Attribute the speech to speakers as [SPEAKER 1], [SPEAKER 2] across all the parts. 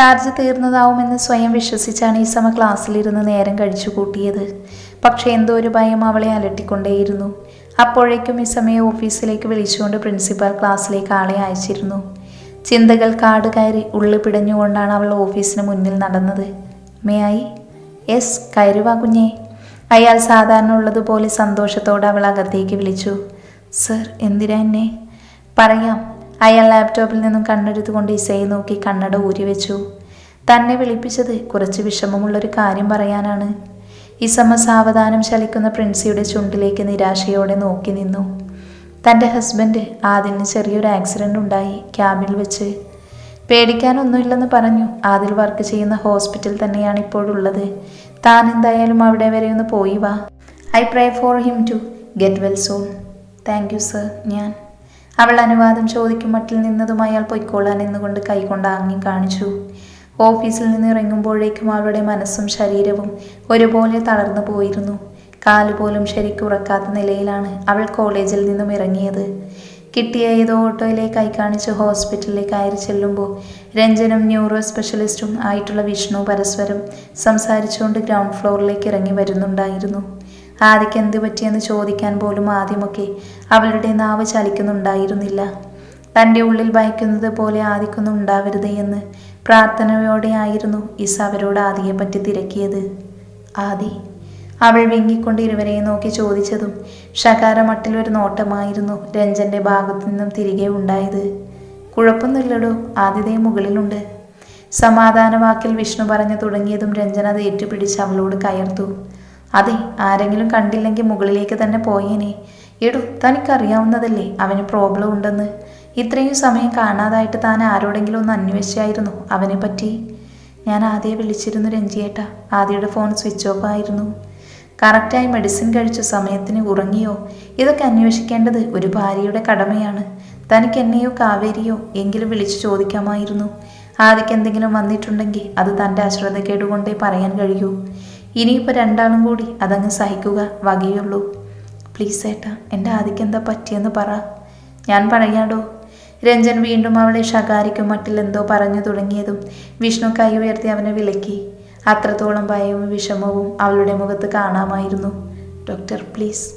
[SPEAKER 1] Charge തീർന്നതാവുമെന്ന് സ്വയം വിശ്വസിച്ചാണ് ഈ സമ ക്ലാസ്സിലിരുന്ന് നേരം കഴിച്ചു കൂട്ടിയത്. പക്ഷേ എന്തോ ഒരു ഭയം അവളെ അലട്ടിക്കൊണ്ടേയിരുന്നു. അപ്പോഴേക്കും ഈ സമയം ഓഫീസിലേക്ക് വിളിച്ചുകൊണ്ട് പ്രിൻസിപ്പാൾ ക്ലാസ്സിലേക്ക് ആളെ അയച്ചിരുന്നു. ചിന്തകൾ കാട് കയറി ഉള്ളി പിടഞ്ഞുകൊണ്ടാണ് അവൾ ഓഫീസിന് മുന്നിൽ നടന്നത്. മേ ആയി എസ് കയറുവാ അയാൾ സാധാരണ ഉള്ളതുപോലെ സന്തോഷത്തോടെ അവൾ അകത്തേക്ക് വിളിച്ചു. സർ എന്തിനാ എന്നെ? പറയാം അയാൾ ലാപ്ടോപ്പിൽ നിന്നും കണ്ണെടുത്തുകൊണ്ട് ഇസയെ നോക്കി കണ്ണട ഊരി വെച്ചു. തന്നെ വിളിപ്പിച്ചത് കുറച്ച് വിഷമമുള്ളൊരു കാര്യം പറയാനാണ്. ഇസമ്മ സാവധാനം ചലിക്കുന്ന പ്രിൻസിയുടെ ചുണ്ടിലേക്ക് നിരാശയോടെ നോക്കി നിന്നു. തന്റെ ഹസ്ബൻഡ് ആദിന് ചെറിയൊരു ആക്സിഡന്റ് ഉണ്ടായി ക്യാബിൽ വെച്ച്. പേടിക്കാനൊന്നുമില്ലെന്ന് പറഞ്ഞു. ആദിൽ വർക്ക് ചെയ്യുന്ന ഹോസ്പിറ്റൽ തന്നെയാണ് ഇപ്പോഴുള്ളത് താൻ എന്തായാലും അവിടെ വരെ ഒന്ന് പോയി വാ. I pray for him to get well soon thank you sir ഞാൻ അവൾ അനുവാദം ചോദിക്കും മട്ടിൽ നിന്നതും അയാൾ പൊയ്ക്കോളാൻ എന്നുകൊണ്ട് കൈകൊണ്ട് ആങ്ങി കാണിച്ചു. ഓഫീസിൽ നിന്ന് ഇറങ്ങുമ്പോഴേക്കും അവളുടെ മനസ്സും ശരീരവും ഒരുപോലെ തളർന്നു പോയിരുന്നു. കാലുപോലും ശരിക്കുറക്കാത്ത നിലയിലാണ് അവൾ കോളേജിൽ നിന്നും ഇറങ്ങിയത്. കിട്ടിയ ഏതോ ഓട്ടോയിലേക്ക് കൈ കാണിച്ച് ഹോസ്പിറ്റലിലേക്ക് കയറി ചെല്ലുമ്പോൾ രഞ്ജനും ന്യൂറോ സ്പെഷ്യലിസ്റ്റും ആയിട്ടുള്ള വിഷ്ണു പരസ്പരം സംസാരിച്ചുകൊണ്ട് ഗ്രൗണ്ട് ഫ്ലോറിലേക്ക് ഇറങ്ങി വരുന്നുണ്ടായിരുന്നു. ആദിക്ക് എന്ത് പറ്റിയെന്ന് ചോദിക്കാൻ പോലും ആദ്യമൊക്കെ അവളുടെ നാവ് ചലിക്കുന്നുണ്ടായിരുന്നില്ല. തന്റെ ഉള്ളിൽ ഭയക്കുന്നത് പോലെ ആദിക്കൊന്നും ഉണ്ടാവരുതേ എന്ന് പ്രാർത്ഥനയോടെയായിരുന്നു ഇസ അവരോട് ആദിയെ പറ്റി തിരക്കിയത്. ആദി അവൾ വിങ്ങിക്കൊണ്ട് ഇരുവരെയും നോക്കി ചോദിച്ചതും ഷകാരമട്ടിലൊരു നോട്ടമായിരുന്നു രഞ്ജന്റെ ഭാഗത്തു നിന്നും തിരികെ ഉണ്ടായത്. കുഴപ്പമൊന്നുമില്ലടോ ആദിതയെ മുകളിലുണ്ട്. സമാധാന വാക്കിൽ വിഷ്ണു പറഞ്ഞു തുടങ്ങിയതും രഞ്ജന അത് ഏറ്റുപിടിച്ച് അവളോട് കയർത്തു. അതെ ആരെങ്കിലും കണ്ടില്ലെങ്കിൽ മുകളിലേക്ക് തന്നെ പോയേനെ. എടു തനിക്കറിയാവുന്നതല്ലേ അവന് പ്രോബ്ലം ഉണ്ടെന്ന്. ഇത്രയും സമയം കാണാതായിട്ട് താൻ ആരോടെങ്കിലും ഒന്ന് അന്വേഷിച്ചായിരുന്നു അവനെ പറ്റി ഞാൻ ആദ്യം വിളിച്ചിരുന്നു രഞ്ജിയേട്ട. ആദ്യയുടെ ഫോൺ സ്വിച്ച് ഓഫ് ആയിരുന്നു. കറക്റ്റായി മെഡിസിൻ കഴിച്ച സമയത്തിന് ഉറങ്ങിയോ? ഇതൊക്കെ അന്വേഷിക്കേണ്ടത് ഒരു ഭാര്യയുടെ കടമയാണ്. തനിക്ക് എന്നെയോ കാവേരിയോ എങ്കിലും വിളിച്ചു ചോദിക്കാമായിരുന്നു. ആദ്യക്ക് എന്തെങ്കിലും വന്നിട്ടുണ്ടെങ്കിൽ അത് തന്റെ അശ്രദ്ധ കേടുകൊണ്ടേ പറയാൻ കഴിയൂ. ഇനിയിപ്പോൾ രണ്ടാളും കൂടി അതങ്ങ് സഹിക്കുക വകയുള്ളൂ. പ്ലീസ് ഏട്ടാ എന്റെ ആദിക്ക് എന്താ പറ്റിയെന്ന് പറ. ഞാൻ പറയാടോ രഞ്ജൻ വീണ്ടും അവളെ ശകാരിക്കും മട്ടിൽ എന്തോ പറഞ്ഞു തുടങ്ങിയതും വിഷ്ണു കൈ ഉയർത്തി അവനെ വിലക്കി. അത്രത്തോളം ഭയവും വിഷമവും അവളുടെ മുഖത്ത് കാണാമായിരുന്നു. ഡോക്ടർ പ്ലീസ്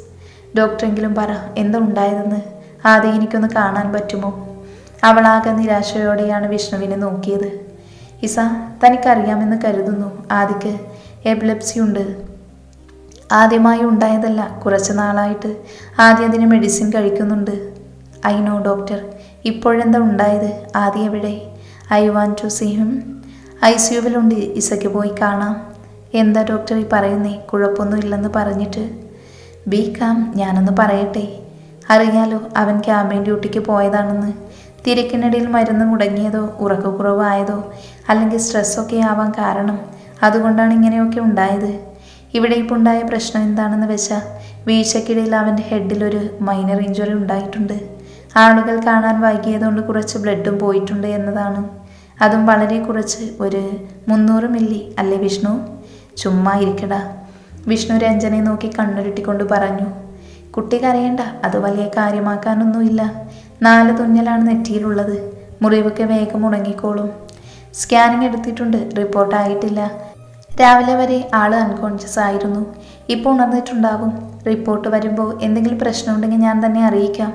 [SPEAKER 1] ഡോക്ടറെങ്കിലും പറ എന്താ ഉണ്ടായതെന്ന്? ആദ്യം എനിക്കൊന്ന് കാണാൻ പറ്റുമോ? അവളാകെ നിരാശയോടെയാണ് വിഷ്ണുവിനെ നോക്കിയത്. ഇസ തനിക്കറിയാമെന്ന് കരുതുന്നു ആദിക്ക്. എബിലെപ്സി ഉണ്ട്. ആദ്യമായി ഉണ്ടായതല്ല കുറച്ച് നാളായിട്ട് ആദ്യം അതിന് മെഡിസിൻ കഴിക്കുന്നുണ്ട്. ഐ നോ ഡോക്ടർ ഇപ്പോഴെന്താ ഉണ്ടായത്? ആദ്യം എവിടെ? I want to see him I സിയുവിലുണ്ട് ഇസയ്ക്ക് പോയി കാണാം. എന്താ ഡോക്ടർ ഈ പറയുന്നേ? കുഴപ്പമൊന്നുമില്ലെന്ന് പറഞ്ഞിട്ട്. ബി കാം ഞാനൊന്ന് പറയട്ടെ. അറിയാലോ അവൻ ക്യാമ്പയിൻ ഡ്യൂട്ടിക്ക് പോയതാണെന്ന്. തിരക്കിനിടയിൽ മരുന്ന് മുടങ്ങിയതോ ഉറക്കക്കുറവായതോ അല്ലെങ്കിൽ സ്ട്രെസ്സൊക്കെ ആവാൻ കാരണം അതുകൊണ്ടാണ് ഇങ്ങനെയൊക്കെ ഉണ്ടായത്. ഇവിടെ ഇപ്പോൾ ഉണ്ടായ പ്രശ്നം എന്താണെന്ന് വെച്ചാൽ വീഴ്ചക്കിടയിൽ അവന്റെ ഹെഡിൽ ഒരു മൈനർ ഇഞ്ചുറി ഉണ്ടായിട്ടുണ്ട്. ആളുകൾ കാണാൻ വൈകിയതുകൊണ്ട് കുറച്ച് ബ്ലഡും പോയിട്ടുണ്ട് എന്നതാണ്. അതും വളരെ കുറച്ച് ഒരു മുന്നൂറ് മില്ലി അല്ലേ വിഷ്ണു? ചുമ്മാ ഇരിക്കടാ. വിഷ്ണു രഞ്ജനെ നോക്കി കണ്ണുരുട്ടിക്കൊണ്ട് പറഞ്ഞു കുട്ടി കരയണ്ട അത് വലിയ കാര്യമാക്കാനൊന്നുമില്ല നാല് തുന്നലാണ് നെറ്റിയിലുള്ളത്. മുറിവൊക്കെ വേഗം ഉണങ്ങിക്കോളും. സ്കാനിങ് എടുത്തിട്ടുണ്ട് റിപ്പോർട്ട് ആയിട്ടില്ല രാവിലെ വരെ ആൾ അൺകോൺഷ്യസ് ആയിരുന്നു. ഇപ്പോൾ ഉണർന്നിട്ടുണ്ടാവും. റിപ്പോർട്ട് വരുമ്പോൾ എന്തെങ്കിലും പ്രശ്നമുണ്ടെങ്കിൽ ഞാൻ തന്നെ അറിയിക്കാം.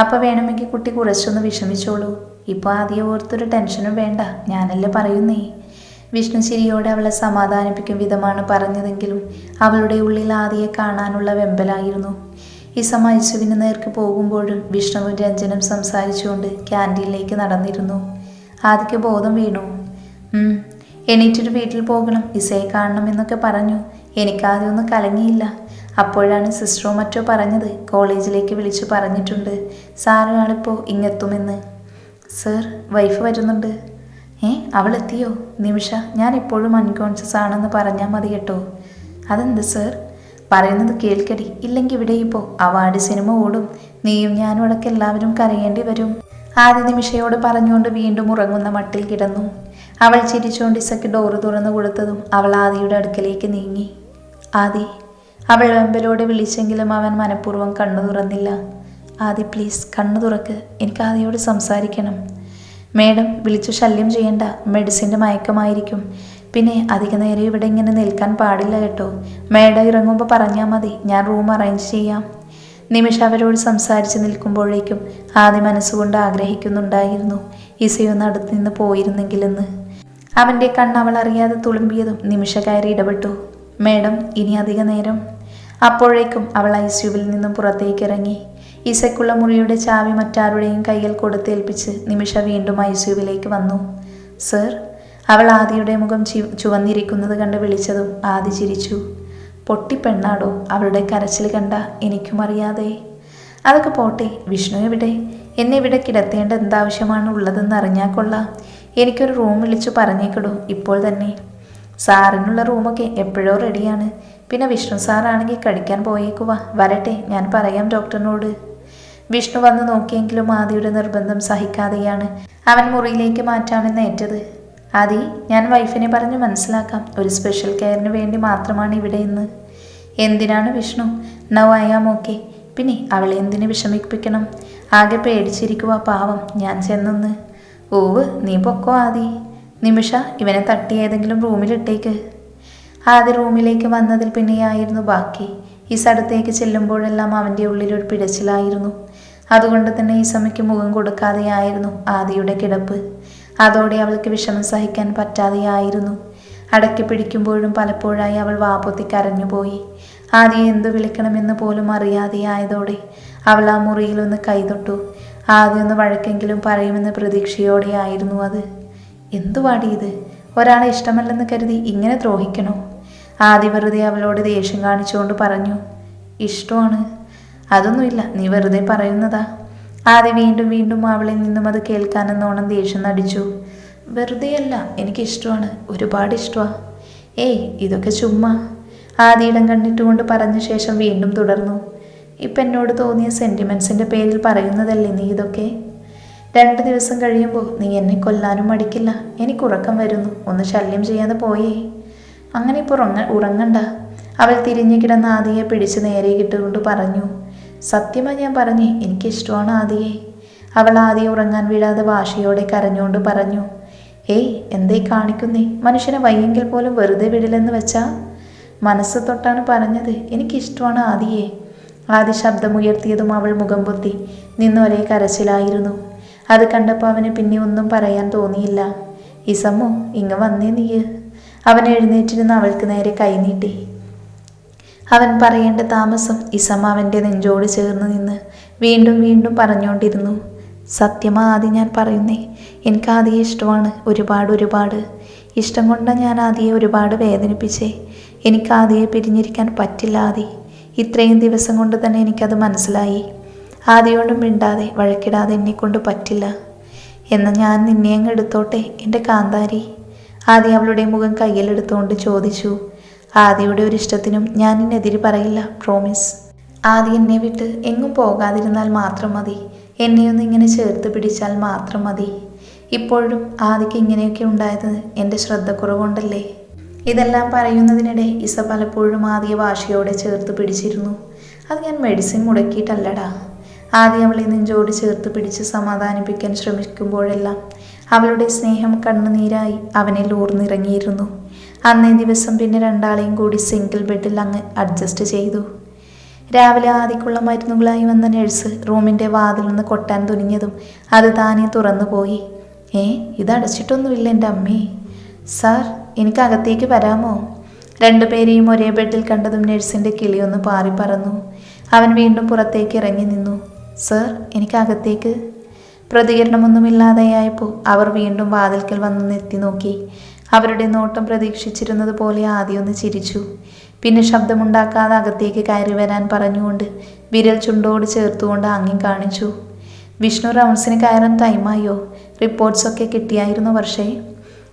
[SPEAKER 1] അപ്പോൾ വേണമെങ്കിൽ കുട്ടി കുറച്ചൊന്ന് വിഷമിച്ചോളൂ. ഇപ്പോൾ ആദ്യം ഓർത്തൊരു ടെൻഷനും വേണ്ട. ഞാനല്ലേ പറയുന്നേ. വിഷ്ണു ചിരിയോടെ അവളെ സമാധാനിപ്പിക്കും വിധമാണ് പറഞ്ഞതെങ്കിലും അവളുടെ ഉള്ളിൽ ആദിയെ കാണാനുള്ള വെമ്പലായിരുന്നു. ഈ സമയച്ചുവിന് നേർക്ക് പോകുമ്പോഴും വിഷ്ണുവും രഞ്ജനും സംസാരിച്ചുകൊണ്ട് ക്യാന്റീനിലേക്ക് നടന്നിരുന്നു. ആദിക്ക് ബോധം വീണു. "ഉം, എണീറ്റൊരു വീട്ടിൽ പോകണം. ഇസയെ കാണണം എന്നൊക്കെ പറഞ്ഞു. എനിക്കാദ്യം ഒന്നും കലങ്ങിയില്ല. അപ്പോഴാണ് സിസ്റ്ററോ മറ്റോ പറഞ്ഞത്. കോളേജിലേക്ക് വിളിച്ചു പറഞ്ഞിട്ടുണ്ട്. സാറൊരാളിപ്പോൾ ഇങ്ങെത്തുമെന്ന്. സർ വൈഫ് വരുന്നുണ്ട്. ഏ അവളെത്തിയോ? നിമിഷ ഞാൻ എപ്പോഴും അൺകോൺഷ്യസ് ആണെന്ന് പറഞ്ഞാൽ മതി കേട്ടോ. അതെന്ത് സർ? പറയുന്നത് കേൾക്കടി. ഇല്ലെങ്കിൽ ഇവിടെ ഇപ്പോൾ അവാർഡ് സിനിമ ഓടും. നീയും ഞാനും അടക്കം എല്ലാവരും കരയേണ്ടി വരും. ആദ്യ നിമിഷയോട് പറഞ്ഞുകൊണ്ട് വീണ്ടും ഉറങ്ങുന്ന മട്ടിൽ കിടന്നു. അവൾ ചിരിച്ചുകൊണ്ട് ഇസക്ക് ഡോറ് തുറന്നു കൊടുത്തതും അവൾ ആദിയുടെ അടുക്കലേക്ക് നീങ്ങി. ആദി അവൾ വെമ്പലോടെ വിളിച്ചെങ്കിലും അവൻ മനഃപൂർവം കണ്ണു തുറന്നില്ല. ആദി പ്ലീസ് കണ്ണു തുറക്ക്. എനിക്ക് ആദിയോട് സംസാരിക്കണം. മേഡം വിളിച്ചു ശല്യം ചെയ്യേണ്ട. മെഡിസിന്റെ മയക്കമായിരിക്കും. പിന്നെ അധിക നേരം ഇവിടെ ഇങ്ങനെ നിൽക്കാൻ പാടില്ല കേട്ടോ. മേഡം ഇറങ്ങുമ്പോൾ പറഞ്ഞാൽ മതി. ഞാൻ റൂം അറേഞ്ച് ചെയ്യാം. നിമിഷ അവരോട് സംസാരിച്ച് നിൽക്കുമ്പോഴേക്കും ആദ്യ മനസ്സുകൊണ്ട് ആഗ്രഹിക്കുന്നുണ്ടായിരുന്നു. ഇസയൊന്ന് അടുത്ത് നിന്ന് പോയിരുന്നെങ്കിലെന്ന്. അവന്റെ കണ്ണവൾ അറിയാതെ തുളുമ്പിയതും നിമിഷ ഇടപെട്ടു. മേഡം ഇനി അധിക നേരം. അപ്പോഴേക്കും അവൾ ഐ സ്യൂവിൽ നിന്നും പുറത്തേക്ക് ഇറങ്ങി. ഇസയ്ക്കുള്ള മുറിയുടെ ചാവി മറ്റാരുടെയും കയ്യിൽ കൊടുത്തേൽപ്പിച്ച് നിമിഷ വീണ്ടും ഐ സ്യൂവിലേക്ക് വന്നു. സർ അവൾ ആദിയുടെ മുഖം ചി ചുവന്നിരിക്കുന്നത് കണ്ട് വിളിച്ചതും ആദി ചിരിച്ചു. പൊട്ടിപ്പെണ്ണാടോ അവളുടെ കരച്ചിൽ കണ്ട എനിക്കും അറിയാതെ. അതൊക്കെ പോട്ടെ വിഷ്ണു എവിടെ? എന്നെ ഇവിടെ കിടത്തേണ്ട എന്താവശ്യമാണ് ഉള്ളതെന്ന് അറിഞ്ഞാൽ കൊള്ളാം. എനിക്കൊരു റൂം വിളിച്ചു പറഞ്ഞേക്കിടൂ ഇപ്പോൾ തന്നെ. സാറിനുള്ള റൂമൊക്കെ എപ്പോഴോ റെഡിയാണ് പിന്നെ വിഷ്ണു സാറാണെങ്കിൽ കടിക്കാൻ പോയേക്കുവ. വരട്ടെ ഞാൻ പറയാം ഡോക്ടറിനോട്. വിഷ്ണു വന്ന് നോക്കിയെങ്കിലും ആദിയുടെ നിർബന്ധം സഹിക്കാതെയാണ് അവൻ മുറിയിലേക്ക് മാറ്റാമെന്ന് ഏറ്റത്. ആദി ഞാൻ വൈഫിനെ പറഞ്ഞ് മനസ്സിലാക്കാം. ഒരു സ്പെഷ്യൽ കെയറിന് വേണ്ടി മാത്രമാണ് ഇവിടെ ഇന്ന്. എന്തിനാണ് Vishnu? Now I am okay പിന്നെ അവളെ എന്തിനു വിഷമിപ്പിക്കണം? ആകെ പേടിച്ചിരിക്കുക പാവം. ഞാൻ ചെന്നൊന്ന്. ഓവ് നീ പൊക്കോ ആദി. നിമിഷ ഇവനെ തട്ടി ഏതെങ്കിലും റൂമിലിട്ടേക്ക് ആദ്യ റൂമിലേക്ക് വന്നതിൽ പിന്നെയായിരുന്നു ബാക്കി. ഈ സ്ഥലത്തേക്ക് ചെല്ലുമ്പോഴെല്ലാം അവന്റെ ഉള്ളിലൊരു പിടച്ചിലായിരുന്നു. അതുകൊണ്ട് തന്നെ ഈ സമയ്ക്ക് മുഖം കൊടുക്കാതെയായിരുന്നു ആദിയുടെ കിടപ്പ്. അതോടെ അവൾക്ക് വിഷമം സഹിക്കാൻ പറ്റാതെയായിരുന്നു. അടക്കി പിടിക്കുമ്പോഴും പലപ്പോഴായി അവൾ വാപ്പൊത്തി കരഞ്ഞുപോയി. ആദ്യം എന്തു വിളിക്കണമെന്ന് പോലും അറിയാതെയായതോടെ അവൾ ആ മുറിയിൽ ഒന്ന് കൈതൊട്ടു. ആദ്യം ഒന്ന് വഴക്കെങ്കിലും പറയുമെന്ന പ്രതീക്ഷയോടെയായിരുന്നു അത്. എന്തുവാടി ഇത്? ഒരാളെ ഇഷ്ടമല്ലെന്ന് കരുതി ഇങ്ങനെ ദ്രോഹിക്കണോ? ആദ്യ വെറുതെ അവളോട് ദേഷ്യം കാണിച്ചുകൊണ്ട് പറഞ്ഞു ഇഷ്ടമാണ്. അതൊന്നുമില്ല നീ വെറുതെ പറയുന്നതാ. ആദ്യ വീണ്ടും വീണ്ടും അവളിൽ നിന്നും അത് കേൾക്കാനെന്നോണം ദേഷ്യം നടിച്ചു. വെറുതെയല്ല എനിക്കിഷ്ടമാണ്. ഒരുപാട് ഇഷ്ടമാണ് ഏയ് ഇതൊക്കെ ചുമ്മാ. ആദ്യ ഇടം കണ്ടിട്ടുകൊണ്ട് പറഞ്ഞ ശേഷം വീണ്ടും തുടർന്നു. ഇപ്പം എന്നോട് തോന്നിയ സെന്റിമെൻസിന്റെ പേരിൽ പറയുന്നതല്ലേ നീ ഇതൊക്കെ? രണ്ട് ദിവസം കഴിയുമ്പോൾ നീ എന്നെ കൊല്ലാനും മടിക്കില്ല. എനിക്ക് ഉറക്കം വരുന്നു. ഒന്ന് ശല്യം ചെയ്യാതെ പോയേ. അങ്ങനെ ഇപ്പോൾ ഉറങ്ങ ഉറങ്ങണ്ട. അവൾ തിരിഞ്ഞു കിടന്ന ആദിയെ പിടിച്ച് നേരെ കിട്ടുകൊണ്ട് പറഞ്ഞു സത്യമായി ഞാൻ പറഞ്ഞേ എനിക്കിഷ്ടമാണ് ആദിയെ. അവൾ ആദ്യം ഉറങ്ങാൻ വീഴാതെ വാശിയോടെ കരഞ്ഞുകൊണ്ട് പറഞ്ഞു ഏയ് എന്തേ കാണിക്കുന്നേ? മനുഷ്യനെ വയ്യെങ്കിൽ പോലും വെറുതെ വിടില്ലെന്ന് വെച്ചാ? മനസ്സ് തൊട്ടാണ് പറഞ്ഞത് എനിക്കിഷ്ടമാണ് ആദിയെ. ആദ്യ ശബ്ദമുയർത്തിയതും അവൾ മുഖം പൊത്തി നിന്നൊരേ കരച്ചിലായിരുന്നു. അത് കണ്ടപ്പോൾ അവന് പിന്നെ ഒന്നും പറയാൻ തോന്നിയില്ല. ഇസമ്മോ ഇങ്ങ് വന്നേ നീ. അവൻ എഴുന്നേറ്റിരുന്ന് അവൾക്ക് നേരെ കൈനീട്ടി അവൻ പറയേണ്ട താമസം ഇസമ്മ അവന്റെ നെഞ്ചോട് ചേർന്ന് നിന്ന് വീണ്ടും വീണ്ടും പറഞ്ഞുകൊണ്ടിരുന്നു. സത്യമാ ആദ്യം ഞാൻ പറയുന്നേ. എനിക്ക് ആദ്യം ഇഷ്ടമാണ് ഒരുപാട് ഒരുപാട്. ഇഷ്ടം കൊണ്ടാണ് ഞാൻ ആദ്യം ഒരുപാട് വേദനിപ്പിച്ചേ. എനിക്ക് ആദ്യം പിരിഞ്ഞിരിക്കാൻ പറ്റില്ല ആദി. ഇത്രയും ദിവസം കൊണ്ട് തന്നെ എനിക്കത് മനസ്സിലായി. ആദ്യയോടും മിണ്ടാതെ വഴക്കിടാതെ എന്നെ കൊണ്ട് പറ്റില്ല. എന്ന് ഞാൻ നിന്നെ അങ്ങ് എടുത്തോട്ടെ എന്റെ കാന്താരി. ആദ്യ അവളുടെ മുഖം കയ്യിലെടുത്തുകൊണ്ട് ചോദിച്ചു. ആദ്യയുടെ ഒരു ഇഷ്ടത്തിനും ഞാൻ എന്നെതിരി പറയില്ല പ്രോമിസ് ആദ്യ എന്നെ വിട്ട് എങ്ങും പോകാതിരുന്നാൽ മാത്രം മതി. എന്നെയൊന്ന് ഇങ്ങനെ ചേർത്ത് പിടിച്ചാൽ മാത്രം മതി. ഇപ്പോഴും ആദ്യക്ക് ഇങ്ങനെയൊക്കെ ഉണ്ടായത് എന്റെ ശ്രദ്ധക്കുറവുണ്ടല്ലേ ഇതെല്ലാം പറയുന്നതിനിടെ ഇസ പലപ്പോഴും ആദ്യ വാശിയോടെ ചേർത്ത് പിടിച്ചിരുന്നു. അത് ഞാൻ മെഡിസിൻ മുടക്കിയിട്ടല്ലടാ. ആദ്യം അവളെ നെഞ്ചോട് ചേർത്ത് പിടിച്ച് സമാധാനിപ്പിക്കാൻ ശ്രമിക്കുമ്പോഴെല്ലാം അവളുടെ സ്നേഹം കണ്ണുനീരായി അവനെ ഊർന്നിറങ്ങിയിരുന്നു അന്നേ ദിവസം പിന്നെ രണ്ടാളെയും കൂടി സിംഗിൾ ബെഡിൽ അങ്ങ് അഡ്ജസ്റ്റ് ചെയ്തു. രാവിലെ ആദിക്കുള്ള മരുന്നുകളായി വന്ന നഴ്സ് റൂമിന്റെ വാതിൽ നിന്ന് കൊട്ടാൻ തുനിഞ്ഞതും അത് താനേ തുറന്നു പോയി ഏ ഇതടച്ചിട്ടൊന്നുമില്ല എന്റെ അമ്മേ. സാർ എനിക്ക് അകത്തേക്ക് വരാമോ? രണ്ടുപേരെയും ഒരേ ബെഡിൽ കണ്ടതും നഴ്സിന്റെ കിളിയൊന്ന് പാറി പറന്നു. അവൻ വീണ്ടും പുറത്തേക്ക് ഇറങ്ങി നിന്നു. സർ എനിക്ക് അകത്തേക്ക് പ്രതികരണമൊന്നുമില്ലാതെയായപ്പോൾ അവർ വീണ്ടും വാതിൽക്കൽ വന്ന് നിർത്തി നോക്കി. അവരുടെ നോട്ടം പ്രതീക്ഷിച്ചിരുന്നത് പോലെ ആദ്യം ഒന്ന് ചിരിച്ചു. പിന്നെ ശബ്ദമുണ്ടാക്കാതെ അകത്തേക്ക് കയറി വരാൻ പറഞ്ഞുകൊണ്ട് വിരൽ ചുണ്ടോട് ചേർത്തുകൊണ്ട് ആംഗ്യം കാണിച്ചു. വിഷ്ണു റൗൺസിന് കയറാൻ ടൈമായോ റിപ്പോർട്ട്സൊക്കെ കിട്ടിയായിരുന്നു വർഷേ?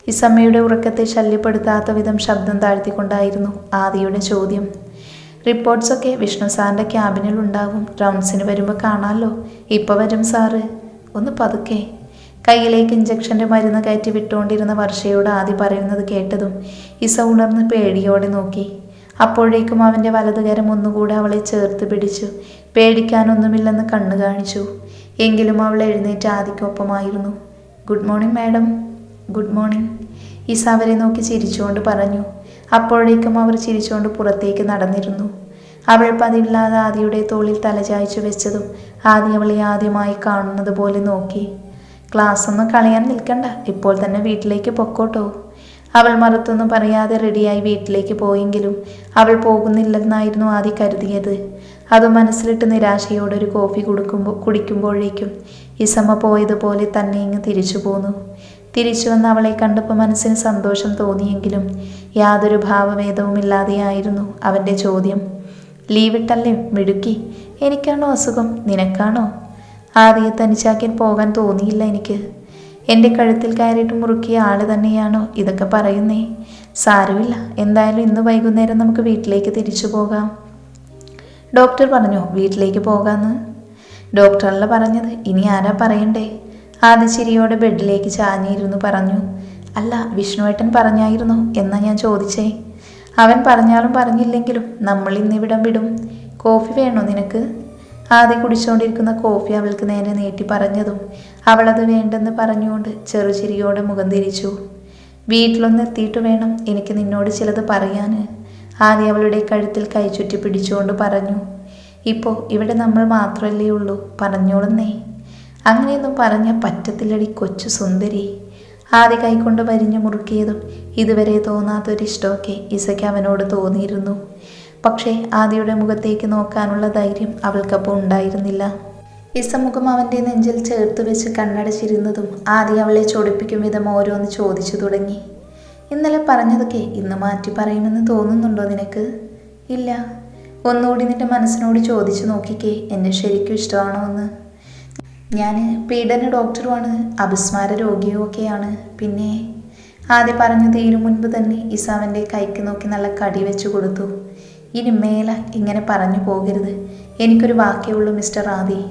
[SPEAKER 1] ഇസമ്മയുടെ ഉറക്കത്തെ ശല്യപ്പെടുത്താത്ത വിധം ശബ്ദം താഴ്ത്തിക്കൊണ്ടായിരുന്നു ആദിയുടെ ചോദ്യം. റിപ്പോർട്ട്സൊക്കെ വിഷ്ണു സാറിന്റെ ക്യാബിനിൽ ഉണ്ടാവും. റൗണ്ട്സിന് വരുമ്പോൾ കാണാമല്ലോ ഇപ്പോൾ വരും സാറ്. ഒന്ന് പതുക്കെ. കയ്യിലേക്ക് ഇഞ്ചക്ഷന്റെ മരുന്ന് കയറ്റി വിട്ടുകൊണ്ടിരുന്ന വർഷയോട് ആദ്യം പറയുന്നത് കേട്ടതും ഇസ ഉണർന്ന് പേടിയോടെ നോക്കി. അപ്പോഴേക്കും അവന്റെ വലതുകരം ഒന്നുകൂടെ അവളെ ചേർത്ത് പിടിച്ചു. പേടിക്കാനൊന്നുമില്ലെന്ന് കണ്ണു കാണിച്ചു. എങ്കിലും അവൾ എഴുന്നേറ്റ് ആദിക്കൊപ്പമായിരുന്നു. Good morning madam good morning Isa അവരെ നോക്കി ചിരിച്ചുകൊണ്ട് പറഞ്ഞു. അപ്പോഴേക്കും അവർ ചിരിച്ചുകൊണ്ട് പുറത്തേക്ക് നടന്നിരുന്നു. അവൾ പതിവില്ലാതെ ആദിയുടെ തോളിൽ തലചായ്ച്ചു വെച്ചതും ആദി അവളെ ആദ്യമായി കാണുന്നത് പോലെ നോക്കി. ക്ലാസ് ഒന്നും കളയാൻ നിൽക്കണ്ട. ഇപ്പോൾ തന്നെ വീട്ടിലേക്ക് പൊക്കോട്ടോ. അവൾ മറുത്തൊന്നും പറയാതെ റെഡിയായി വീട്ടിലേക്ക് പോയെങ്കിലും അവൾ പോകുന്നില്ലെന്നായിരുന്നു ആദി കരുതിയത്. അത് മനസ്സിലിട്ട് നിരാശയോടെ ഒരു കോഫി കൊടുക്കുമ്പോൾ കുടിക്കുമ്പോഴേക്കും ഇസമ്മ പോയതുപോലെ തന്നെ ഇങ്ങ് തിരിച്ചു പോന്നു. തിരിച്ചു വന്ന് അവളെ കണ്ടപ്പോൾ മനസ്സിന് സന്തോഷം തോന്നിയെങ്കിലും യാതൊരു ഭാവഭേദവുമില്ലാതെയായിരുന്നു അവന്റെ ചോദ്യം. ലീവിട്ടല്ലേ മിടുക്കി? എനിക്കാണോ അസുഖം? നിനക്കാണോ? ആദ്യ തനിച്ചാക്കിൻ പോകാൻ തോന്നിയില്ല എനിക്ക്. എന്റെ കഴുത്തിൽ കയറിയിട്ട് മുറുക്കിയ ആൾ തന്നെയാണോ ഇതൊക്കെ പറയുന്നേ? സാരമില്ല എന്തായാലും ഇന്ന് വൈകുന്നേരം നമുക്ക് വീട്ടിലേക്ക് തിരിച്ചു പോകാം. ഡോക്ടർ പറഞ്ഞു വീട്ടിലേക്ക് പോകാമെന്ന് ഡോക്ടറല്ല പറഞ്ഞത് ഇനി ആരാ പറയണ്ടേ? ആദ്യ ചിരിയോടെ ബെഡിലേക്ക് ചാഞ്ഞിരുന്നു പറഞ്ഞു അല്ല വിഷ്ണുവേട്ടൻ പറഞ്ഞായിരുന്നു? എന്നാ ഞാൻ ചോദിച്ചേ. അവൻ പറഞ്ഞാലും പറഞ്ഞില്ലെങ്കിലും നമ്മൾ ഇന്നിവിടം വിടും. കോഫി വേണോ നിനക്ക്? ആദ്യം കുടിച്ചുകൊണ്ടിരിക്കുന്ന കോഫി അവൾക്ക് നേരെ നീട്ടി പറഞ്ഞതും അവളത് വേണ്ടെന്ന് പറഞ്ഞുകൊണ്ട് ചെറുചിരിയോടെ മുഖം തിരിച്ചു. വീട്ടിലൊന്ന് എത്തിയിട്ട് വേണം എനിക്ക് നിന്നോട് ചിലത് പറയാൻ ആദ്യം അവളുടെ കഴുത്തിൽ കൈചുറ്റി പിടിച്ചുകൊണ്ട് പറഞ്ഞു. ഇപ്പോൾ ഇവിടെ നമ്മൾ മാത്രമല്ലേ ഉള്ളൂ പറഞ്ഞോളുന്നേ. അങ്ങനെയൊന്നും പറഞ്ഞ പറ്റത്തില്ലടി കൊച്ചു സുന്ദരി. ആദ്യ കൈകൊണ്ട് വരിഞ്ഞു മുറുക്കിയതും ഇതുവരെ തോന്നാത്തൊരിഷ്ടമൊക്കെ ഇസയ്ക്ക് അവനോട് തോന്നിയിരുന്നു. പക്ഷേ ആദിയുടെ മുഖത്തേക്ക് നോക്കാനുള്ള ധൈര്യം അവൾക്കപ്പോൾ ഉണ്ടായിരുന്നില്ല. ഇസ മുഖം അവന്റെ നെഞ്ചിൽ ചേർത്ത് വെച്ച് കണ്ണടച്ചിരുന്നതും ആദ്യം അവളെ ചൊടിപ്പിക്കും വിധം ഓരോന്ന് ചോദിച്ചു തുടങ്ങി. ഇന്നലെ പറഞ്ഞതൊക്കെ ഇന്ന് മാറ്റി പറയുമെന്ന് തോന്നുന്നുണ്ടോ നിനക്ക്? ഇല്ല. ഒന്നുകൂടി നിന്റെ മനസ്സിനോട് ചോദിച്ചു നോക്കിക്കേ എന്നെ ശരിക്കും ഇഷ്ടമാണോ എന്ന്. ഞാൻ പീഡന ഡോക്ടറുമാണ് അപസ്മാര രോഗിയും ഒക്കെയാണ്. പിന്നെ ആദ്യം പറഞ്ഞു തീരും മുൻപ് തന്നെ ഇസാമന്റെ കൈക്ക് നോക്കി നല്ല കടി വെച്ചു കൊടുത്തു. ഇനി മേല ഇങ്ങനെ പറഞ്ഞു പോകരുത്. എനിക്കൊരു വാക്കേ ഉള്ളൂ മിസ്റ്റർ ആദി.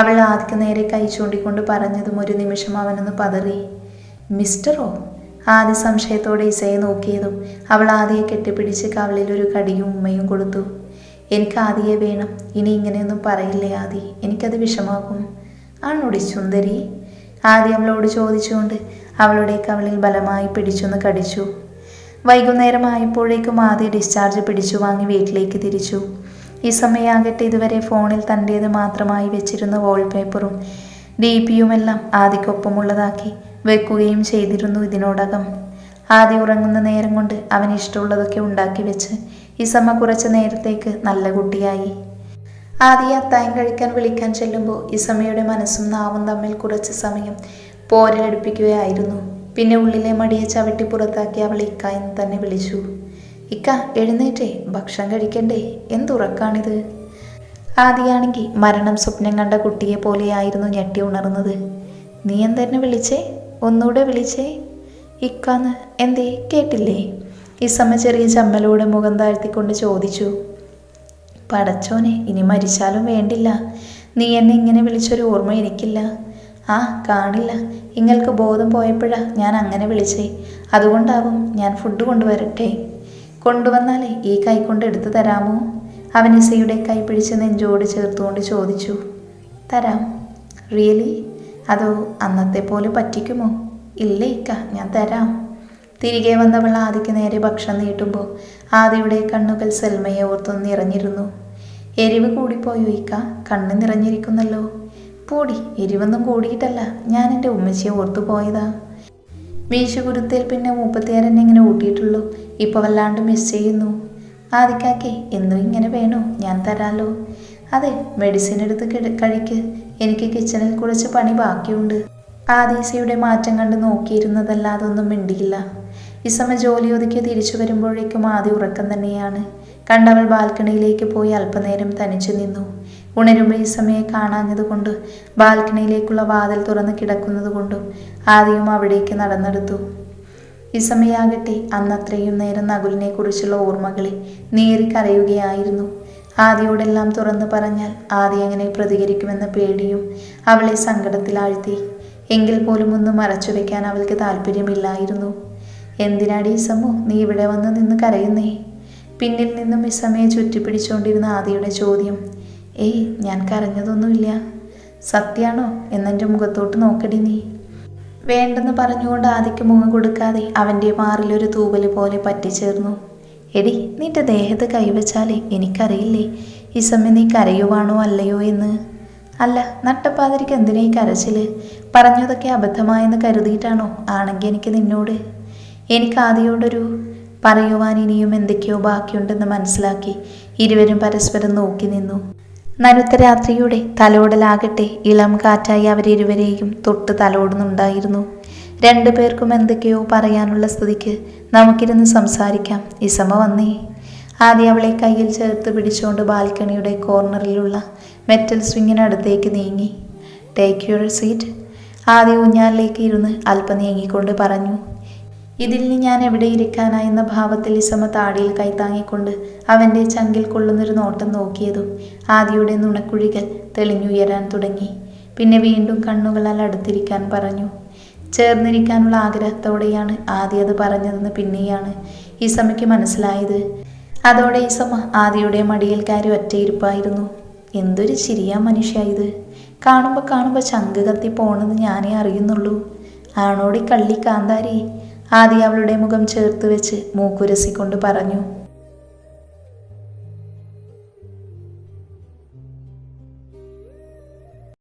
[SPEAKER 1] അവൾ ആദിക്ക് നേരെ കൈ ചൂണ്ടിക്കൊണ്ട് പറഞ്ഞതും ഒരു നിമിഷം അവനൊന്ന് പതറി. മിസ്റ്ററോ? ആദി സംശയത്തോടെ ഇസയെ നോക്കിയതും അവൾ ആദിയെ കെട്ടിപ്പിടിച്ച് കവളിൽ ഒരു കടിയും ഉമ്മയും കൊടുത്തു. എനിക്ക് ആദിയെ വേണം. ഇനി ഇങ്ങനെയൊന്നും പറയില്ലേ ആദി? എനിക്കത് വിഷമാകും ആണോടി സുന്ദരി? ആദ്യം അവളോട് ചോദിച്ചുകൊണ്ട് അവളുടെ കവളിൽ ബലമായി പിടിച്ചൊന്ന് കടിച്ചു. വൈകുന്നേരമായപ്പോഴേക്കും ആദ്യ ഡിസ്ചാർജ് പിടിച്ചു വാങ്ങി വീട്ടിലേക്ക് തിരിച്ചു. ഈ സമയമാകട്ടെ ഇതുവരെ ഫോണിൽ തന്റേത് മാത്രമായി വെച്ചിരുന്ന വാൾപേപ്പറും ഡി പിയുമെല്ലാം ആദിക്കൊപ്പമുള്ളതാക്കി വെക്കുകയും ചെയ്തിരുന്നു ഇതിനോടകം. ആദ്യ ഉറങ്ങുന്ന നേരം കൊണ്ട് അവൻ ഇഷ്ടമുള്ളതൊക്കെ ഉണ്ടാക്കി വെച്ച് ഇസമ്മ കുറച്ച് നേരത്തേക്ക് നല്ല കുട്ടിയായി. ആദ്യ അത്തായം കഴിക്കാൻ വിളിക്കാൻ ചെല്ലുമ്പോൾ ഇസമയുടെ മനസ്സും നാവും തമ്മിൽ കുറച്ച് സമയം പോരലടുപ്പിക്കുകയായിരുന്നു. പിന്നെ ഉള്ളിലെ മടിയെ ചവിട്ടി പുറത്താക്കി അവൾ ഇക്ക എന്ന് തന്നെ വിളിച്ചു. ഇക്ക എഴുന്നേറ്റേ ഭക്ഷണം കഴിക്കണ്ടേ? എന്തുറക്കാണിത്? ആദിയാണെങ്കിൽ മരണം സ്വപ്നം കണ്ട കുട്ടിയെ പോലെയായിരുന്നു ഞെട്ടി ഉണർന്നത്. നീ എന്തെന്നെ വിളിച്ചേ? ഒന്നുകൂടെ വിളിച്ചേ? ഇക്കാന്ന് എന്തേ? കേട്ടില്ലേ? ഇസമ്മ ചെറിയ ചമ്മലോടെ മുഖം താഴ്ത്തിക്കൊണ്ട് ചോദിച്ചു. പടച്ചോനെ ഇനി മരിച്ചാലും വേണ്ടില്ല. നീ എന്നെ ഇങ്ങനെ വിളിച്ചൊരു ഓർമ്മ എനിക്കില്ല. ആ കാണില്ല. ഇങ്ങൾക്ക് ബോധം പോയപ്പോഴാ ഞാൻ അങ്ങനെ വിളിച്ചേ. അതുകൊണ്ടാവും ഞാൻ ഫുഡ് കൊണ്ടുവരട്ടെ. കൊണ്ടുവന്നാലേ ഈ കൈ കൊണ്ട് എടുത്തു തരാമോ? അവൻ ഇസയുടെ കൈ പിടിച്ച് നെഞ്ചോട് ചേർത്തുകൊണ്ട് ചോദിച്ചു. തരാം. റിയലി അതോ അന്നത്തെ പോലെ പറ്റിക്കുമോ? ഇല്ല ഇക്ക ഞാൻ തരാം. തിരികെ വന്നവൾ ആദിക്ക് നേരെ ഭക്ഷണം നീട്ടുമ്പോൾ ആദിയുടെ കണ്ണുകൾ സെൽമയെ ഓർത്തു നിറഞ്ഞിരുന്നു. എരിവ് കൂടിപ്പോയോ ഇക്ക കണ്ണ് നിറഞ്ഞിരിക്കുന്നല്ലോ. പൂടി എരിവൊന്നും കൂടിയിട്ടല്ല. ഞാൻ എന്റെ ഉമ്മച്ചിയെ ഓർത്തു പോയതാ. വീശുകുരുത്തേൽ പിന്നെ മുപ്പത്തിയാറെന്നെ ഇങ്ങനെ ഊട്ടിയിട്ടുള്ളൂ. ഇപ്പോൾ വല്ലാണ്ട് മിസ് ചെയ്യുന്നു. ആദിക്കാക്കെ എന്നും ഇങ്ങനെ വേണോ? ഞാൻ തരാലോ. അതെ മെഡിസിൻ എടുത്ത് കഴിക്ക്. എനിക്ക് കിച്ചണിൽ കുറച്ച് പണി ബാക്കിയുണ്ട്. ആദീസയുടെ മാറ്റം കണ്ട് നോക്കിയിരുന്നതല്ലാതൊന്നും മിണ്ടിയില്ല. ഇസമ ജോലി ഒതുക്കി തിരിച്ചു വരുമ്പോഴേക്കും ആദ്യ ഉറക്കം തന്നെയാണ്. കണ്ടവൾ ബാൽക്കണിയിലേക്ക് പോയി അല്പനേരം തനിച്ചു നിന്നു. ഉണരുമ്പോൾ ഈ സമയെ കാണാഞ്ഞതുകൊണ്ട് ബാൽക്കണിയിലേക്കുള്ള വാതിൽ തുറന്ന് കിടക്കുന്നത് കൊണ്ടും ആദ്യം അവിടേക്ക് നടന്നെടുത്തു. ഈ സമയാകട്ടെ അന്നത്രയും നേരം നകുലിനെ കുറിച്ചുള്ള ഓർമ്മകളെ നേറിക്കരയുകയായിരുന്നു. ആദിയോടെല്ലാം തുറന്നു പറഞ്ഞാൽ ആദി എങ്ങനെ പ്രതികരിക്കുമെന്ന പേടിയും അവളെ സങ്കടത്തിലാഴ്ത്തി. എങ്കിൽ പോലും ഒന്നും മറച്ചു വയ്ക്കാൻ അവൾക്ക് താല്പര്യമില്ലായിരുന്നു എന്തിനാടി സമൂ നീ ഇവിടെ വന്ന് നിന്ന് കരയുന്നേ? പിന്നിൽ നിന്നും ഇസമയെ ചുറ്റിപ്പിടിച്ചുകൊണ്ടിരുന്ന ആദിയുടെ ചോദ്യം. ഏയ് ഞാൻ കരഞ്ഞതൊന്നുമില്ല. സത്യാണോ? എന്നെന്റെ മുഖത്തോട്ട് നോക്കടി നീ. വേണ്ടെന്ന് പറഞ്ഞുകൊണ്ട് ആദിക്ക് മുഖം കൊടുക്കാതെ അവന്റെ മാറിലൊരു തൂവൽ പോലെ പറ്റിച്ചേർന്നു. എടി നിന്റെ ദേഹത്ത് കൈവച്ചാലേ എനിക്കറിയില്ലേ ഈ സമയം നീ കരയുവാണോ അല്ലയോ എന്ന്? അല്ല നട്ടപ്പാതിരിക്ക് എന്തിനാ ഈ കരച്ചിൽ പറഞ്ഞതൊക്കെ അബദ്ധമായെന്ന് കരുതിയിട്ടാണോ? ആണെങ്കിൽ എനിക്ക് നിന്നോട് എനിക്ക് ആദ്യയോടൊരു പറയുവാൻ ഇനിയും എന്തൊക്കെയോ ബാക്കിയുണ്ടെന്ന് മനസ്സിലാക്കി ഇരുവരും പരസ്പരം നോക്കി നിന്നു. നനുത്ത രാത്രിയുടെ തലോടലാകട്ടെ ഇളം കാറ്റായി അവരിരുവരെയും തൊട്ട് തലോടുന്നുണ്ടായിരുന്നു. രണ്ടു പേർക്കും എന്തൊക്കെയോ പറയാനുള്ള സ്ഥിതിക്ക് നമുക്കിരുന്ന് സംസാരിക്കാം. ഇസമ വന്നേ. ആദ്യം അവളെ കയ്യിൽ ചേർത്ത് പിടിച്ചുകൊണ്ട് ബാൽക്കണിയുടെ കോർണറിലുള്ള മെറ്റൽ സ്വിങ്ങിനടുത്തേക്ക് നീങ്ങി. ടേക്ക് യുവർ സീറ്റ് ആദ്യ ഊഞ്ഞാലിലേക്ക് ഇരുന്ന് അല്പം നീങ്ങിക്കൊണ്ട് പറഞ്ഞു. ഇതിൽ ഞാൻ എവിടെ ഇരിക്കാനാ എന്ന ഭാവത്തിൽ ഇസമ താടിയിൽ കൈത്താങ്ങിക്കൊണ്ട് അവന്റെ ചങ്കിൽ കൊള്ളുന്നൊരു നോട്ടം നോക്കിയതും ആദിയുടെ നുണക്കുഴികൾ തെളിഞ്ഞുയരാൻ തുടങ്ങി. പിന്നെ വീണ്ടും കണ്ണുകളാൽ അടുത്തിരിക്കാൻ പറഞ്ഞു. ചേർന്നിരിക്കാനുള്ള ആഗ്രഹത്തോടെയാണ് ആദ്യ അത് പറഞ്ഞതെന്ന് പിന്നെയാണ് ഇസമയ്ക്ക് മനസ്സിലായത്. അതോടെ ഇസമ ആദിയുടെ മടിയിൽ കയറി ഒറ്റയിരിപ്പായിരുന്നു. എന്തൊരു ശരിയാ മനുഷ്യ ഇത്. കാണുമ്പോൾ കാണുമ്പോൾ ചങ്ക് കത്തി പോണെന്ന് ഞാനേ അറിയുന്നുള്ളൂ. ആണോടി കള്ളി കാന്താരി? ആദ്യ അവളുടെ മുഖം ചേർത്ത് വെച്ച് മൂക്കുരസിക്കൊണ്ട് പറഞ്ഞു.